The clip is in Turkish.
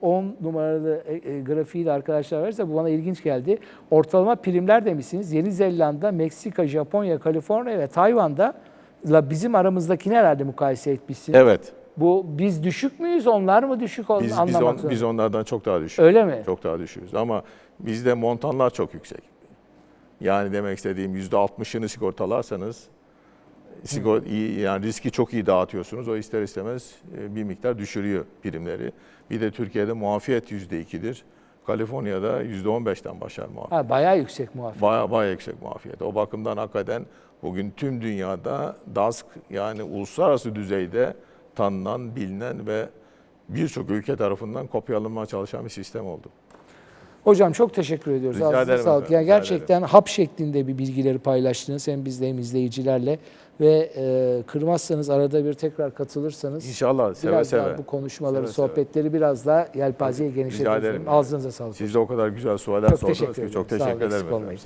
10 numaralı e, e, grafiği de arkadaşlar varsa bu bana ilginç geldi. Ortalama primler demişsiniz. Yeni Zelanda, Meksika, Japonya, Kaliforniya ve Tayvan'da la bizim aramızdakini herhalde mukayese etmişsiniz. Evet. Bu biz düşük müyüz, onlar mı düşük olduğunu Biz, biz, anlamak on- zorunda. biz onlardan çok daha düşük. Öyle mi? Çok daha düşüyoruz. Ama bizde montanlar çok yüksek. Yani demek istediğim %60'ını sigortalarsanız sigor iyi yani riski çok iyi dağıtıyorsunuz. O ister istemez e, bir miktar düşürüyor primleri. Bir de Türkiye'de muafiyet %2'dir. Kaliforniya'da %15'ten başlar muafiyet. Ha, bayağı yüksek muafiyet. Baya baya yüksek muafiyet. O bakımdan hakikaten bugün tüm dünyada DASK yani uluslararası düzeyde tanınan, bilinen ve birçok ülke tarafından kopyalanmaya çalışan bir sistem oldu. Hocam çok teşekkür ediyoruz. Rica Ağzınıza ederim sağlık. efendim, Yani gerçekten hap şeklinde bir bilgileri paylaştınız hem bizle hem izleyicilerle ve e, kırmazsanız arada bir tekrar katılırsanız İnşallah seve biraz seve. daha bu konuşmaları, Seve seve. sohbetleri biraz daha yelpazeyi ederim. Ağzınıza sağlık. Siz de o kadar güzel sualler Çok sordunuz ki ederim. çok Sağ olun, teşekkür ederim. efendim. olmayın.